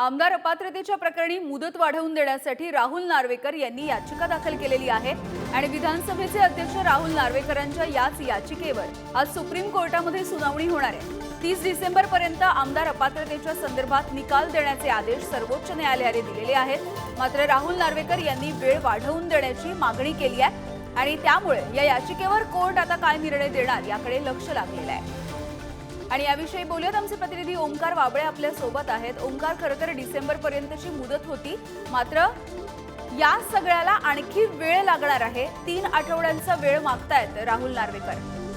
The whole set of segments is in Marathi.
आमदार अपात्रतेच्या प्रकरणी मुदत वाढवून देण्यासाठी राहुल नार्वेकर यांनी याचिका दाखल केलेली आहे आणि विधानसभेचे अध्यक्ष राहुल नार्वेकरांच्या याच याचिकेवर आज सुप्रीम कोर्टामध्ये सुनावणी होणार आहे. तीस डिसेंबर पर्यंत आमदार अपात्रतेच्या संदर्भात निकाल देण्याचे आदेश सर्वोच्च न्यायालयाने दिलेले आहेत. मात्र राहुल नार्वेकर यांनी वेळ वाढवून देण्याची मागणी केली आहे आणि त्यामुळे या याचिकेवर कोर्ट आता काय निर्णय देणार याकडे लक्ष लागलेलं आहे. आणि याविषयी बोलूयात. आमचे प्रतिनिधी ओंकार वाबळे आपल्यासोबत आहेत. ओंकार खरं तर डिसेंबर पर्यंतची मुदत होती. मात्र या सगळ्याला आणखी वेळ लागणार आहे. तीन आठवड्यांचा वेळ मागतायत राहुल नार्वेकर.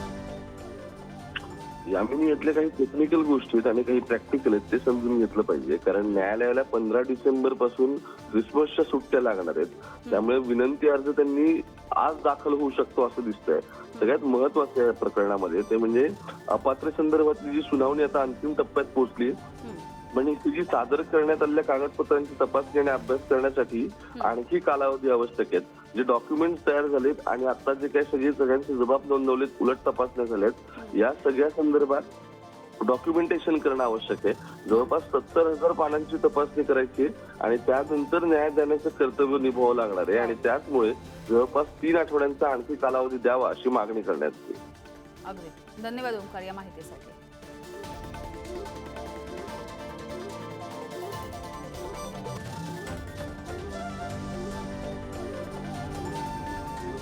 यामिनी यातल्या काही टेक्निकल गोष्टी आहेत आणि काही प्रॅक्टिकल आहेत ते समजून घेतलं पाहिजे. कारण न्यायालयाला पंधरा डिसेंबरपासून क्रिसमसच्या सुट्ट्या लागणार आहेत. त्यामुळे विनंती अर्ज त्यांनी आज दाखल होऊ शकतो असं दिसतंय. सगळ्यात महत्वाचं या प्रकरणामध्ये ते म्हणजे अपात्र संदर्भातली जी सुनावणी आता अंतिम टप्प्यात पोहोचली म्हणजे तिची सादर करण्यात आलेल्या कागदपत्रांची तपासणी आणि अभ्यास करण्यासाठी आणखी कालावधी आवश्यक आहेत. जे डॉक्युमेंट तयार झालेत आणि आता जे काही सगळे सगळ्यांचे जबाब नोंदवलेत उलट तपासण्या झाल्यात या सगळ्या संदर्भात डॉक्युमेंटेशन करणं आवश्यक आहे. जवळपास सत्तर हजार पानांची तपासणी करायची आणि त्यानंतर न्याय देण्याचं कर्तव्य निभावावं लागणार आहे आणि त्याचमुळे जवळपास तीन आठवड्यांचा आणखी कालावधी द्यावा अशी मागणी करण्यात आली अगदी. धन्यवाद ओंकार या माहितीसाठी.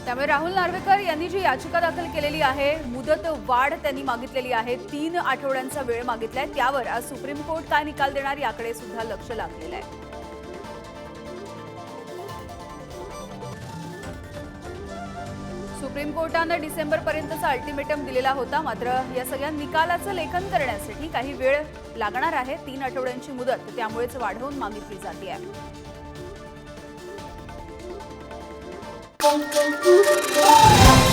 त्यामुळे राहुल नार्वेकर यांनी जी याचिका दाखल केलेली आहे मुदत वाढ त्यांनी मागितलेली आहे तीन आठवड्यांचा वेळ मागितलाय त्यावर आज सुप्रीम कोर्ट काय निकाल देणार याकडे सुद्धा लक्ष लागलेलं आहे. सुप्रीम कोर्टानं डिसेंबर पर्यंतचा अल्टिमेटम दिलेला होता मात्र या सगळ्या निकालाचं लेखन करण्यासाठी काही वेळ लागणार आहे. तीन आठवड्यांची मुदत त्यामुळेच वाढवून मागितली जाते. Boom, boom, boom.